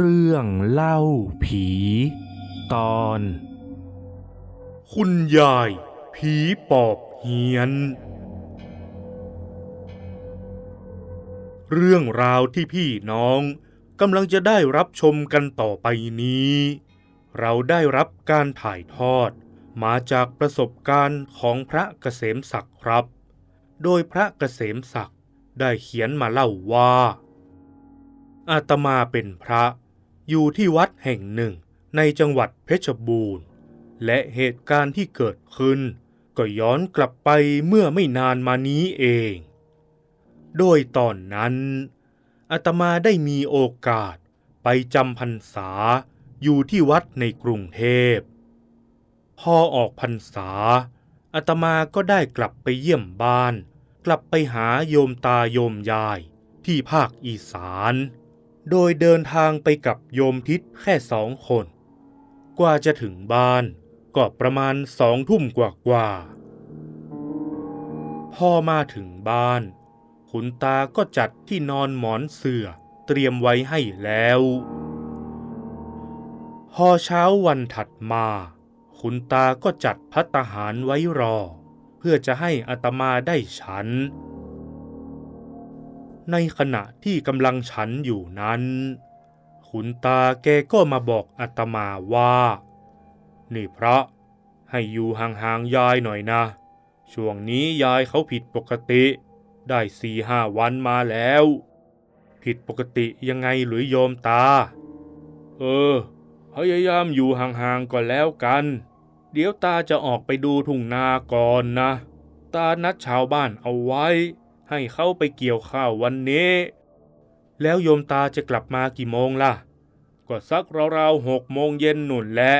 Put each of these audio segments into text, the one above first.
เรื่องเล่าผี ตอน คุณยาย ผีปอบเฮียน เรื่องราวที่พี่น้องกำลังจะได้รับชมกันต่อไปนี้ เราได้รับการถ่ายทอดมาจากประสบการณ์ของพระเกษมศักดิ์ครับ โดยพระเกษมศักดิ์ได้เขียนมาเล่าว่าอาตมาเป็นพระ อยู่ที่วัดแห่งหนึ่งในจังหวัดเพชรบูรณ์ และเหตุการณ์ที่เกิดขึ้น ก็ย้อนกลับไปเมื่อไม่นานมานี้เอง โดยตอนนั้นอาตมาได้มีโอกาสไปจำพรรษาอยู่ที่วัดในกรุงเทพ พอออกพรรษาอาตมาก็ได้กลับไปเยี่ยมบ้าน กลับไปหาโยมตาโยมยายที่ภาคอีสาน โดยเดินทางไปกับโยมทิศแค่สองคน กว่าจะถึงบ้านก็ประมาณสองทุ่มกว่ากว่าๆพอมาถึงบ้าน คุณตาก็จัดที่นอนหมอนเสื่อเตรียมไว้ให้แล้ว พอเช้าวันถัดมา คุณตาก็จัดพัตตาหารไว้รอ เพื่อจะให้อาตมาได้ฉัน ในขณะที่กำลังฉันอยู่นั้นคุณตาแกก็มาบอกอาตมาว่า นี่พระให้อยู่ห่างๆยายหน่อยนะ ช่วงนี้ยายเขาผิดปกติ ได้สี่ห้าวันมาแล้ว ผิดปกติยังไงหรือโยมตา เออ พยายามอยู่ห่างๆก่อนแล้วกัน เดี๋ยวตาจะออกไปดูทุ่งนาก่อนนะ ตานัดชาวบ้านเอาไว้ ให้เขาไปเกี่ยวข้าววันนี้ แล้วโยมตาจะกลับมากี่โมงล่ะ ก็สักราวๆหกโมงเย็นหนุนแหละ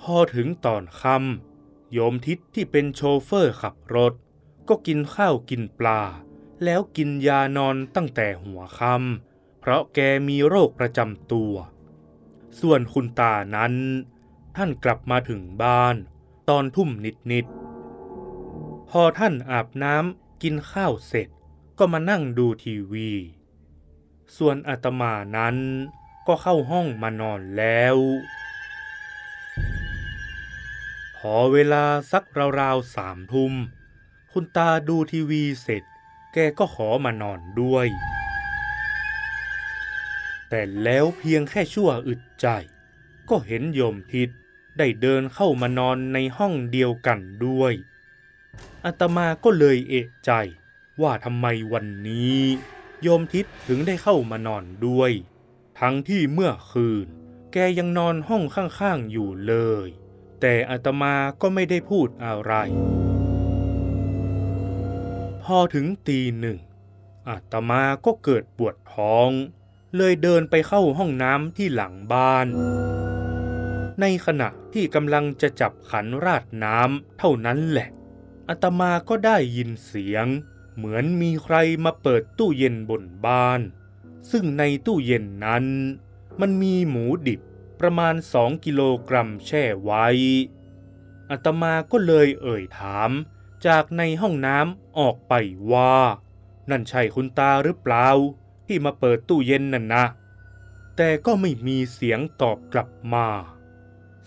พอถึงตอนค่ำโยมทิศที่เป็นโชเฟอร์ขับรถ ก็กินข้าวกินปลา แล้วกินยานอนตั้งแต่หัวค่ำเพราะแกมีโรคประจำตัว ส่วนคุณตานั้น ท่านกลับมาถึงบ้าน ตอนทุ่มนิดๆ พอท่านอาบน้ำกินข้าวเสร็จก็มานั่งดูทีวี ส่วนอาตมานั้นก็เข้าห้องมานอนแล้ว พอเวลาสักราวๆสามทุ่ม คุณตาดูทีวีเสร็จ แกก็ขอมานอนด้วย แต่แล้วเพียงแค่ชั่วอึดใจ ก็เห็นโยมทิศได้เดินเข้ามานอนในห้องเดียวกันด้วย อาตมาก็เลยเอะใจ ว่าทำไมวันนี้ โยมทิศถึงได้เข้ามานอนด้วย ทั้งที่เมื่อคืน แกยังนอนห้องข้างๆอยู่เลย แต่อาตมาก็ไม่ได้พูดอะไร พอถึงตีหนึ่งอาตมาก็เกิดปวดท้อง เลยเดินไปเข้าห้องน้ำที่หลังบ้าน ในขณะที่กำลังจะจับขันราดน้ำเท่านั้นแหละ อาตมาก็ได้ยินเสียง เหมือนมีใครมาเปิดตู้เย็นบนบ้าน ซึ่งในตู้เย็นนั้น มันมีหมูดิบประมาณสองกิโลกรัมแช่ไว้อาตมาก็เลยเอ่ยถาม จากในห้องน้ำออกไปว่า นั่นใช่คุณตาหรือเปล่า ที่มาเปิดตู้เย็นนั่นนะแต่ก็ไม่มีเสียงตอบกลับมา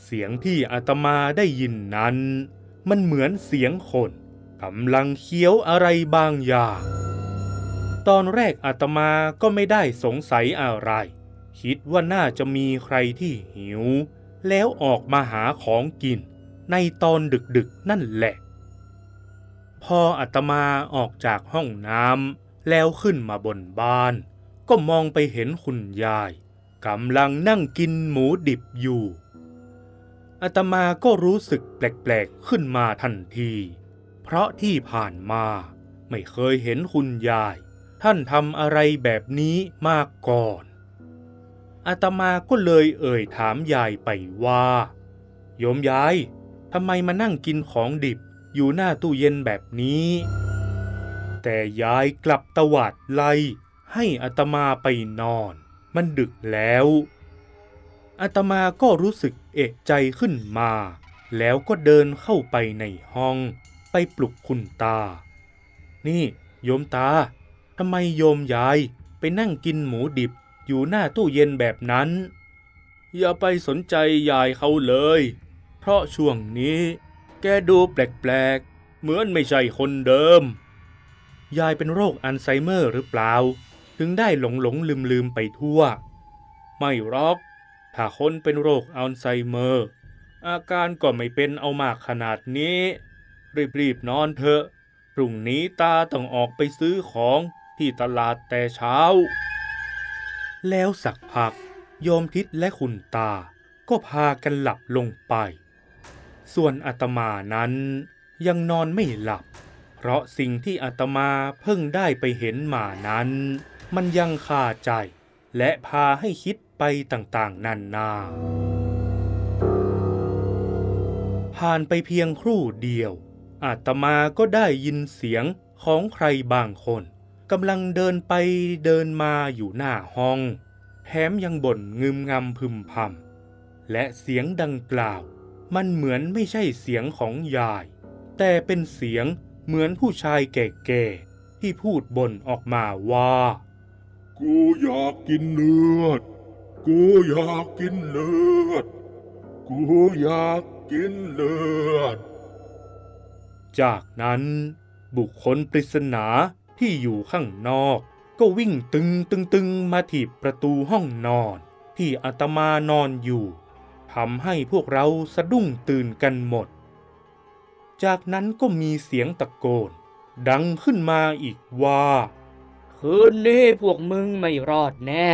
เสียงที่อาตมาได้ยินนั้น มันเหมือนเสียงคนกำลังเคี้ยวอะไรบางอย่าง ตอนแรกอาตมาก็ไม่ได้สงสัยอะไร คิดว่าน่าจะมีใครที่หิว แล้วออกมาหาของกิน ในตอนดึกๆนั่นแหละ พออาตมาออกจากห้องน้ำแล้วขึ้นมาบนบ้าน ก็มองไปเห็นคุณยายกำลังนั่งกินหมูดิบอยู่ อาตมาก็รู้สึกแปลกๆขึ้นมาทันที เพราะที่ผ่านมาไม่เคยเห็นคุณยาย ท่านทำอะไรแบบนี้มาก่อนอาตมาก็เลยเอ่ยถามยายไปว่า โยมยายทำไมมานั่งกินของดิบอยู่หน้าตู้เย็นแบบนี้ แต่ยายกลับตวาดไล่ให้อาตมาไปนอน มันดึกแล้ว อาตมาก็รู้สึกเอกใจขึ้นมา แล้วก็เดินเข้าไปในห้องไปปลุกคุณตา นี่โยมตาทำไมโยมยายไปนั่งกินหมูดิบอยู่หน้าตู้เย็นแบบนั้น อย่าไปสนใจยายเขาเลย เพราะช่วงนี้แกดูแปลกๆ เหมือนไม่ใช่คนเดิม ยายเป็นโรคอัลไซเมอร์หรือเปล่า ถึงได้หลงหลงลืมลืมไปทั่ว ไม่หรอก ถ้าคนเป็นโรคอัลไซเมอร์ อาการก็ไม่เป็นเอามากขนาดนี้ รีบๆนอนเถอะ พรุ่งนี้ตาต้องออกไปซื้อของที่ตลาดแต่เช้า แล้วสักพักโยมทิศและคุณตาก็พากันหลับลงไป ส่วนอาตมานั้นยังนอนไม่หลับ เพราะสิ่งที่อาตมาเพิ่งได้ไปเห็นมานั้น มันยังคาใจ และพาให้คิด ไปต่างๆนานา ผ่านไปเพียงครู่เดียว อาตมาก็ได้ยินเสียงของใครบางคนกำลังเดินไปเดินมาอยู่หน้าห้องแถมยังบ่นงึมงำพึมพำและเสียงดังกล่าว มันเหมือนไม่ใช่เสียงของยาย แต่เป็นเสียงเหมือนผู้ชายแก่ๆที่พูดบ่นออกมาว่า กูอยากกินเลือด กูอยากกินเลือด กูอยากกินเลือด จากนั้น บุคคลปริศนาที่อยู่ข้างนอก ก็วิ่งตึงตึงตึงมาถีบประตูห้องนอน ที่อาตมานอนอยู่ทำให้พวกเราสะดุ้งตื่นกันหมด จากนั้นก็มีเสียงตะโกน ดังขึ้นมาอีกว่า คืนนี้พวกมึงไม่รอดแน่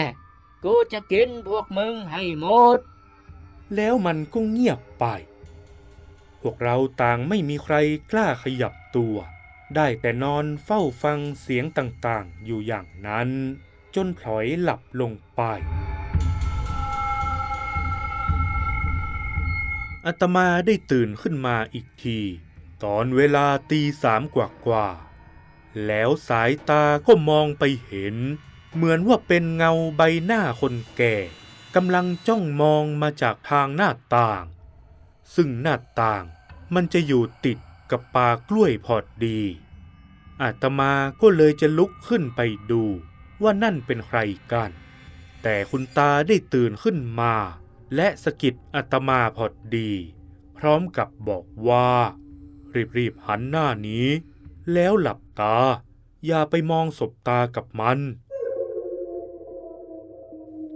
กูจะกินพวกมึงให้หมด แล้วมันก็เงียบไป พวกเราต่างไม่มีใครกล้าขยับตัว ได้แต่นอนเฝ้าฟังเสียงต่างๆ อยู่อย่างนั้น จนพลอยหลับลงไปอาตมาได้ตื่นขึ้นมาอีกที ตอนเวลาตีสามกว่าๆแล้วสายตาก็มองไปเห็น เหมือนว่าเป็นเงาใบหน้าคนแก่กำลังจ้องมองมาจากทางหน้าต่าง ซึ่งหน้าต่างมันจะอยู่ติดกับป่ากล้วยพอดดี อาตมาก็เลยจะลุกขึ้นไปดูว่านั่นเป็นใครกัน แต่คุณตาได้ตื่นขึ้นมา และสะกิดอาตมาพอดดี พร้อมกับบอกว่า รีบๆหันหน้านี้ แล้วหลับตา อย่าไปมองสบตากับมัน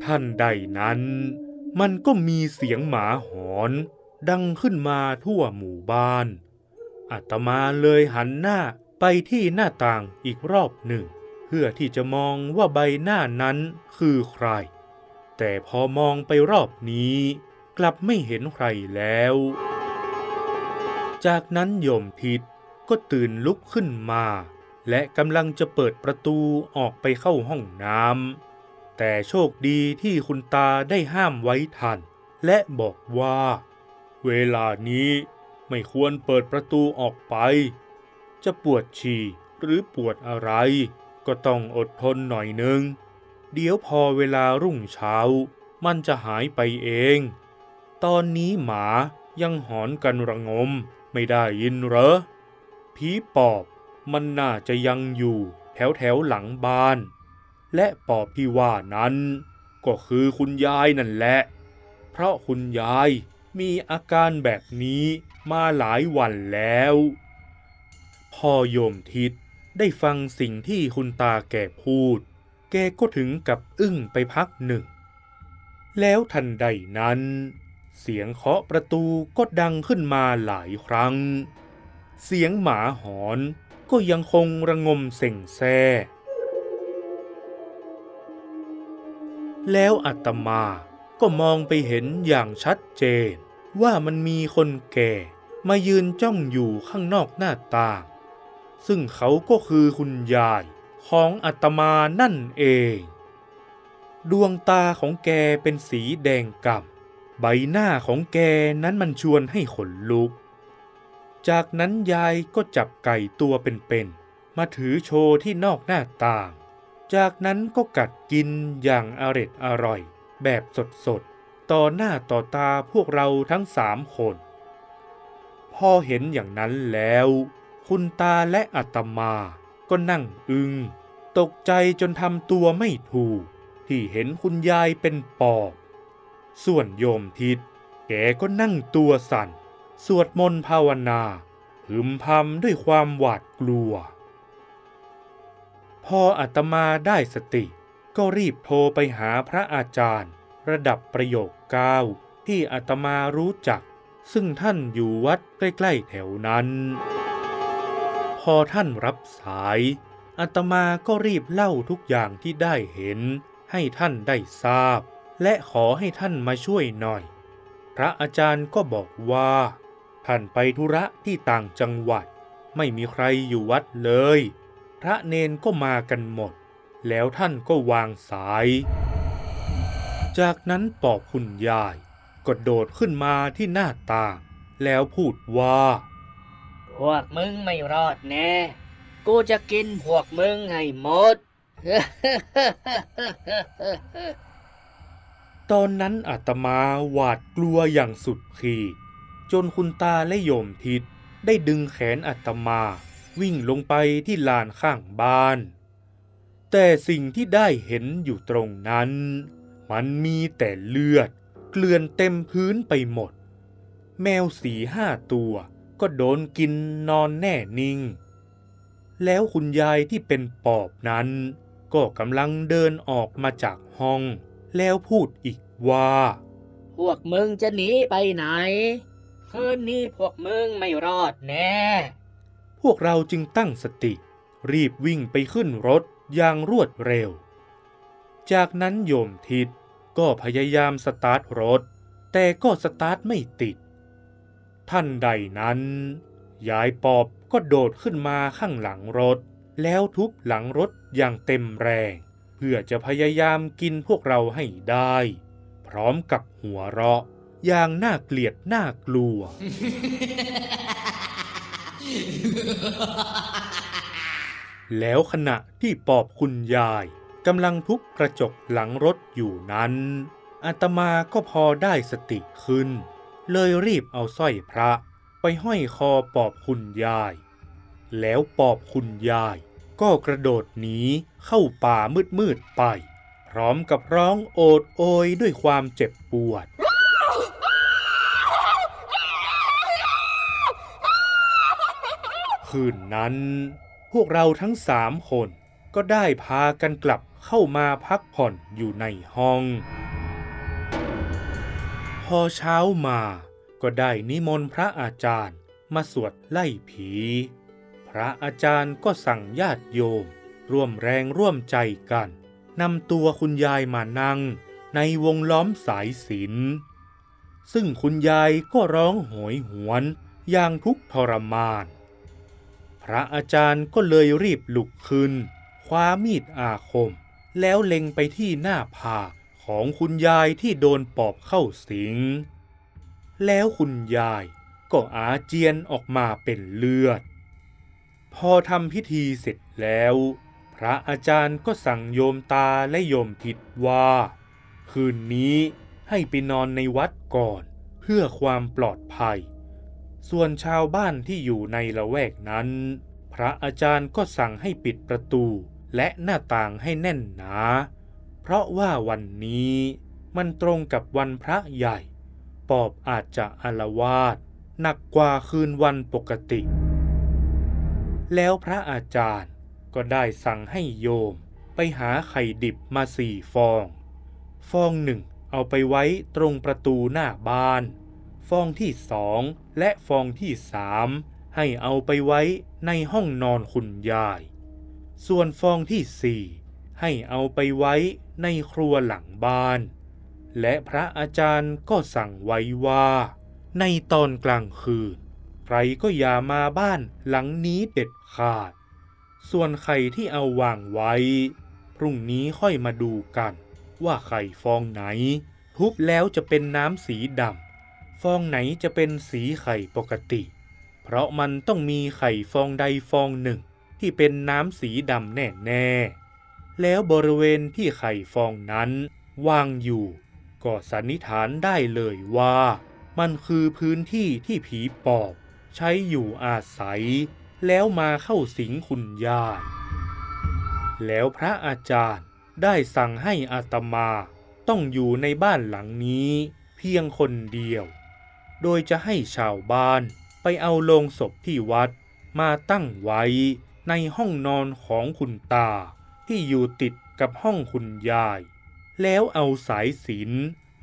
ท่านใดนั้น มันก็มีเสียงหมาหอนดังขึ้นมาทั่วหมู่บ้าน อาตมาเลยหันหน้าไปที่หน้าต่างอีกรอบหนึ่ง เพื่อที่จะมองว่าใบหน้านั้นคือใคร แต่พอมองไปรอบนี้ กลับไม่เห็นใครแล้ว จากนั้นโยมทิศก็ตื่นลุกขึ้นมา และกำลังจะเปิดประตูออกไปเข้าห้องน้ำ แต่โชคดีที่คุณตาได้ห้ามไว้ทัน และบอกว่า เวลานี้ไม่ควรเปิดประตูออกไป จะปวดฉี่หรือปวดอะไร ก็ต้องอดทนหน่อยนึง เดี๋ยวพอเวลารุ่งเช้า มันจะหายไปเอง ตอนนี้หมายังหอนกันระงมไม่ได้ยินเหรอผีปอบมันน่าจะยังอยู่แถวแถวหลังบ้าน และปอบที่ว่านั้น ก็คือคุณยายนั่นแหละ เพราะคุณยายมีอาการแบบนี้มาหลายวันแล้วพ่อโยมทิศได้ฟังสิ่งที่คุณตาแก่พูด แกก็ถึงกับอึ้งไปพักหนึ่ง แล้วทันใดนั้น เสียงเคาะประตูก็ดังขึ้นมาหลายครั้ง เสียงหมาหอนก็ยังคงระงมเส่งแซ่ แล้วอาตมาก็มองไปเห็นอย่างชัดเจน ว่ามันมีคนแก่มายืนจ้องอยู่ข้างนอกหน้าต่าง ซึ่งเขาก็คือคุณยายของอาตมานั่นเอง ดวงตาของแกเป็นสีแดงกำ่ำใบหน้าของแกนั้นมันชวนให้ขนลุก จากนั้นยายก็จับไก่ตัวเป็นๆมาถือโชว์ที่นอกหน้าต่าง จากนั้นก็กัดกินอย่างอร็ดอร่อย แบบสดๆ ต่อหน้าต่อตาพวกเราทั้งสามคน พอเห็นอย่างนั้นแล้ว คุณตาและอาตมาก็นั่งอึง้งตกใจจนทำตัวไม่ถูก ที่เห็นคุณยายเป็นปอบส่วนโยมทิศแกก็นั่งตัวสั่น สวดมนต์ภาวนาพึมพำด้วยความหวาดกลัว พออาตมาได้สติ ก็รีบโทรไปหาพระอาจารย์ ระดับประโยคเก้าที่อาตมารู้จัก ซึ่งท่านอยู่วัดใกล้ๆแถวนั้น พอท่านรับสายอาตมาก็รีบเล่าทุกอย่างที่ได้เห็น ให้ท่านได้ทราบ และขอให้ท่านมาช่วยหน่อย พระอาจารย์ก็บอกว่า ท่านไปธุระที่ต่างจังหวัด ไม่มีใครอยู่วัดเลย ระเนนก็มากันหมด แล้วท่านก็วางสาย จากนั้นปอบคุณยายก็โดดขึ้นมาที่หน้าต่างแล้วพูดว่า พวกมึงไม่รอดแน่ กูจะกินพวกมึงให้หมด ตอนนั้นอาตมาหวาดกลัวอย่างสุดขีดจนคุณตาและโยมทิศได้ดึงแขนอาตมา วิ่งลงไปที่ลานข้างบ้าน แต่สิ่งที่ได้เห็นอยู่ตรงนั้น มันมีแต่เลือด เกลื่อนเต็มพื้นไปหมด แมวสีห้าตัวก็โดนกินนอนแน่นิ่ง แล้วคุณยายที่เป็นปอบนั้น ก็กำลังเดินออกมาจากห้อง แล้วพูดอีกว่า พวกมึงจะหนีไปไหน คืนนี้พวกมึงไม่รอดแน่ วกเราจึงตั้งสติ รีบวิ่งไปขึ้นรถอย่างรวดเร็ว จากนั้นโยมทิศก็พยายามสตาร์ทรถ แต่ก็สตาร์ทไม่ติด ท่านใดนั้น ยายปอบก็โดดขึ้นมาข้างหลังรถ แล้วทุบหลังรถอย่างเต็มแรง เพื่อจะพยายามกินพวกเราให้ได้ พร้อมกับหัวเราะอย่างน่าเกลียดน่ากลัว แล้วขณะที่ปอบคุณยายกำลังทุบกระจกหลังรถอยู่นั้น อาตมาก็พอได้สติขึ้น เลยรีบเอาสร้อยพระไปห้อยคอปอบคุณยาย แล้วปอบคุณยายก็กระโดดหนีเข้าป่ามืดๆไป พร้อมกับร้องโอดโอยด้วยความเจ็บปวด คืนนั้น พวกเราทั้งสามคนก็ได้พากันกลับเข้ามาพักผ่อนอยู่ในห้อง พอเช้ามาก็ได้นิมนต์พระอาจารย์มาสวดไล่ผี พระอาจารย์ก็สั่งญาติโยม ร่วมแรงร่วมใจกันนำตัวคุณยายมานั่งในวงล้อมสายศีลซึ่งคุณยายก็ร้องโหยหวนอย่างทุกทรมาน พระอาจารย์ก็เลยรีบลุกขึ้น คว้ามีดอาคม แล้วเล็งไปที่หน้าผากของคุณยายที่โดนปอบเข้าสิง แล้วคุณยายก็อาเจียนออกมาเป็นเลือด พอทำพิธีเสร็จแล้ว พระอาจารย์ก็สั่งโยมตาและโยมทิดว่า คืนนี้ให้ไปนอนในวัดก่อน เพื่อความปลอดภัย ส่วนชาวบ้านที่อยู่ในละแวกนั้น พระอาจารย์ก็สั่งให้ปิดประตูและหน้าต่างให้แน่นหนา เพราะว่าวันนี้มันตรงกับวันพระใหญ่ ปอบอาจจะอาละวาดหนักกว่าคืนวันปกติ แล้วพระอาจารย์ก็ได้สั่งให้โยมไปหาไข่ดิบมาสี่ฟอง ฟองหนึ่งเอาไปไว้ตรงประตูหน้าบ้าน ฟองที่สองและฟองที่สามให้เอาไปไว้ในห้องนอนคุณยาย ส่วนฟองที่สี่ให้เอาไปไว้ในครัวหลังบ้าน และพระอาจารย์ก็สั่งไว้ว่า ในตอนกลางคืน ใครก็อย่ามาบ้านหลังนี้เด็ดขาด ส่วนไข่ที่เอาวางไว้ พรุ่งนี้ค่อยมาดูกัน ว่าไข่ฟองไหน ทุบแล้วจะเป็นน้ำสีดำ ฟองไหนจะเป็นสีไข่ปกติ เพราะมันต้องมีไข่ฟองใดฟองหนึ่งที่เป็นน้ำสีดำแน่ๆ แล้วบริเวณที่ไข่ฟองนั้นวางอยู่ ก็สันนิษฐานได้เลยว่า มันคือพื้นที่ที่ผีปอบใช้อยู่อาศัย แล้วมาเข้าสิงคุณยาย แล้วพระอาจารย์ได้สั่งให้อาตมาต้องอยู่ในบ้านหลังนี้เพียงคนเดียว โดยจะให้ชาวบ้านไปเอาโลงศพที่วัดมาตั้งไว้ในห้องนอนของคุณตา ที่อยู่ติดกับห้องคุณยาย แล้วเอาสายสิญจ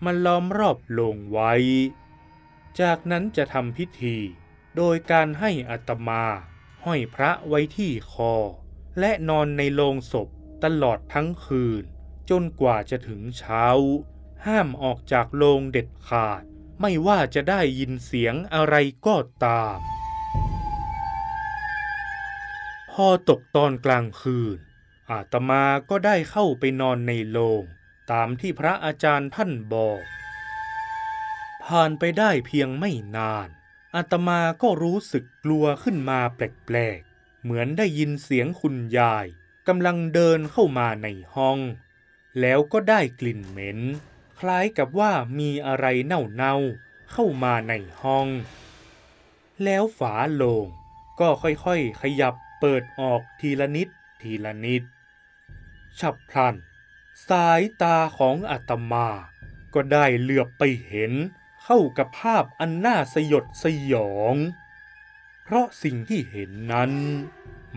มาล้อมรอบโลงไว้ จากนั้นจะทำพิธี โดยการให้อัตมาห้อยพระไว้ที่คอ และนอนในโลงศพตลอดทั้งคืน จนกว่าจะถึงเช้า ห้ามออกจากโลงเด็ดขาด ไม่ว่าจะได้ยินเสียงอะไรก็ตาม พอตกตอนกลางคืน อาตมาก็ได้เข้าไปนอนในโลงตามที่พระอาจารย์ท่านบอก ผ่านไปได้เพียงไม่นาน อาตมาก็รู้สึกกลัวขึ้นมาแปลกๆ เหมือนได้ยินเสียงคุณยายกำลังเดินเข้ามาในห้อง แล้วก็ได้กลิ่นเหม็น ล้ายกับว่ามีอะไรเน่าๆเข้ามาในห้อง แล้วฝาโลงก็ค่อยๆขยับเปิดออกทีละนิดทีละนิด ฉับพลัน สายตาของอาตมา ก็ได้เหลือบไปเห็นเข้ากับภาพอันน่าสยดสยอง เพราะสิ่งที่เห็นนั้น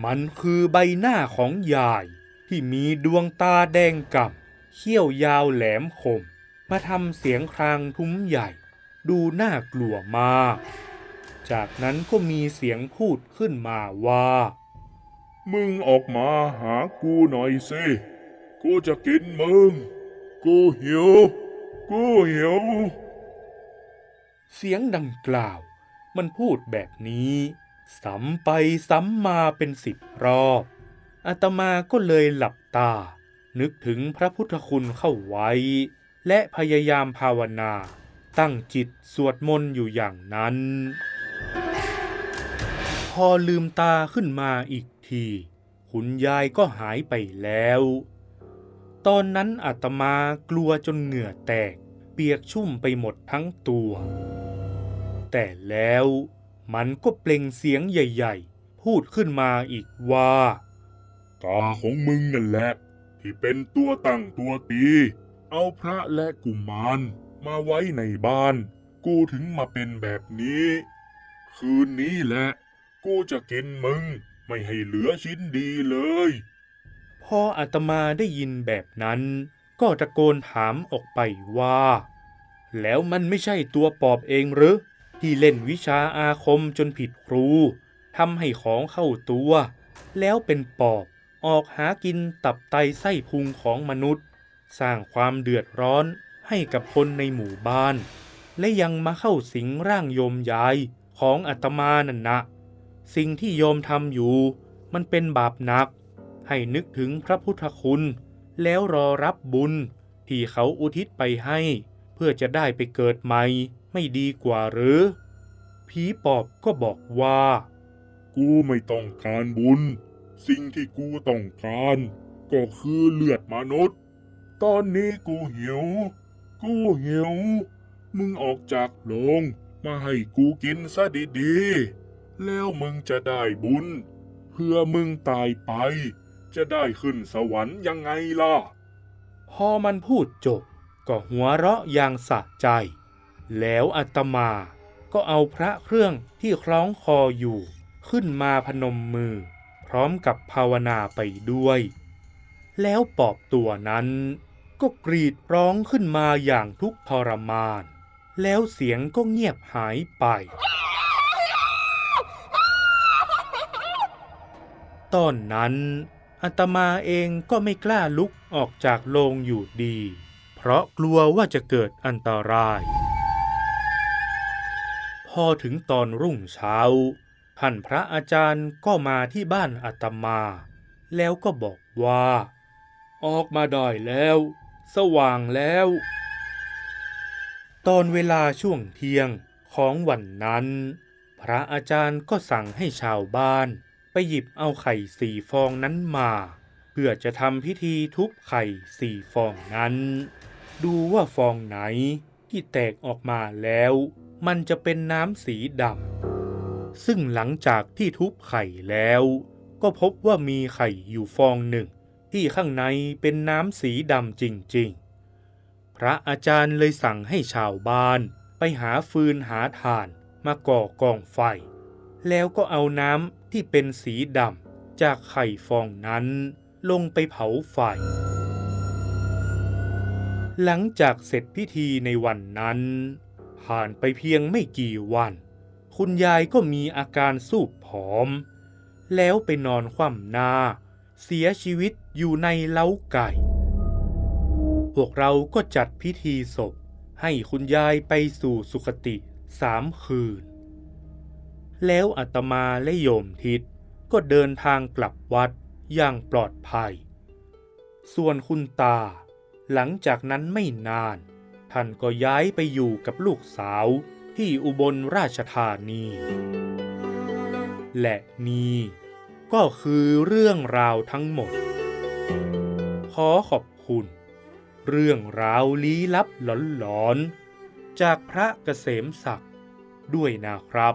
มันคือใบหน้าของยายที่มีดวงตาแดงก่ำเขี้ยวยาวแหลมคม มาทำเสียงครางทุ้มใหญ่ ดูน่ากลัวมาก จากนั้นก็มีเสียงพูดขึ้นมาว่า มึงออกมาหากูหน่อยสิ กูจะกินมึง กูหิว กูหิว เสียงดังกล่าว มันพูดแบบนี้ ซ้ำไปซ้ำมาเป็นสิบรอบอาตมาก็เลยหลับตา นึกถึงพระพุทธคุณเข้าไว้ และพยายามภาวนา ตั้งจิตสวดมนต์อยู่อย่างนั้น พอลืมตาขึ้นมาอีกที คุณยายก็หายไปแล้ว ตอนนั้นอาตมากลัวจนเหงื่อแตก เปียกชุ่มไปหมดทั้งตัว แต่แล้วมันก็เปล่งเสียงใหญ่ ๆ พูดขึ้นมาอีกว่า ตาของมึงนั่นแหละ ที่เป็นตัวตั้งตัวตี เอาพระและกุมารมาไว้ในบ้าน กูถึงมาเป็นแบบนี้ คืนนี้แหละ กูจะกินมึง ไม่ให้เหลือชิ้นดีเลย พออาตมาได้ยินแบบนั้น ก็ตะโกนถามออกไปว่า แล้วมันไม่ใช่ตัวปอบเองหรือที่เล่นวิชาอาคมจนผิดครูทำให้ของเข้าตัว แล้วเป็นปอบออกหากินตับไตไส้พุงของมนุษย์ สร้างความเดือดร้อนให้กับคนในหมู่บ้าน และยังมาเข้าสิงร่างโยมยายของอาตมานั่นนะ สิ่งที่โยมทำอยู่ มันเป็นบาปหนัก ให้นึกถึงพระพุทธคุณ แล้วรอรับบุญที่เขาอุทิศไปให้ เพื่อจะได้ไปเกิดใหม่ไม่ดีกว่าหรือ ผีปอบก็บอกว่า กูไม่ต้องการบุญ สิ่งที่กูต้องการ ก็คือเลือดมนุษย์ ตอนนี้กูหิว กูหิว มึงออกจากโรงมาให้กูกินซะดีๆ แล้วมึงจะได้บุญ เพื่อมึงตายไป จะได้ขึ้นสวรรค์ยังไงล่ะ พอมันพูดจบ ก็หัวเราะอย่างสะใจ แล้วอาตมาก็เอาพระเครื่องที่คล้องคออยู่ขึ้นมาพนมมือ พร้อมกับภาวนาไปด้วย แล้วปอบตัวนั้น ก็กรีดร้องขึ้นมาอย่างทุกข์ทรมาน แล้วเสียงก็เงียบหายไป ตอนนั้นอาตมาเองก็ไม่กล้าลุกออกจากโรงอยู่ดี เพราะกลัวว่าจะเกิดอันตราย พอถึงตอนรุ่งเช้า ท่านพระอาจารย์ก็มาที่บ้านอาตมา แล้วก็บอกว่า ออกมาได้แล้ว สว่างแล้ว ตอนเวลาช่วงเที่ยงของวันนั้น พระอาจารย์ก็สั่งให้ชาวบ้าน ไปหยิบเอาไข่สี่ฟองนั้นมา เพื่อจะทำพิธีทุบไข่สี่ฟองนั้น ดูว่าฟองไหนที่แตกออกมาแล้ว มันจะเป็นน้ำสีดำซึ่งหลังจากที่ทุบไข่แล้ว ก็พบว่ามีไข่อยู่ฟองหนึ่ง ที่ข้างในเป็นน้ำสีดำจริงๆ พระอาจารย์เลยสั่งให้ชาวบ้านไปหาฟืนหาถ่านมาก่อกองไฟ แล้วก็เอาน้ำที่เป็นสีดำจากไข่ฟองนั้นลงไปเผาไฟ หลังจากเสร็จพิธีในวันนั้น ผ่านไปเพียงไม่กี่วัน คุณยายก็มีอาการสูบผอม แล้วไปนอนคว่ำหน้า เสียชีวิต อยู่ในเล้าไก่ พวกเราก็จัดพิธีศพให้คุณยายไปสู่สุคติสามคืน แล้วอาตมาและโยมทิศก็เดินทางกลับวัดอย่างปลอดภัย ส่วนคุณตา หลังจากนั้นไม่นาน ท่านก็ย้ายไปอยู่กับลูกสาวที่อุบลราชธานี และนี่ก็คือเรื่องราวทั้งหมด ขอขอบคุณ เรื่องราวลี้ลับหลอนๆ จากพระเกษมศักดิ์ด้วยนะครับ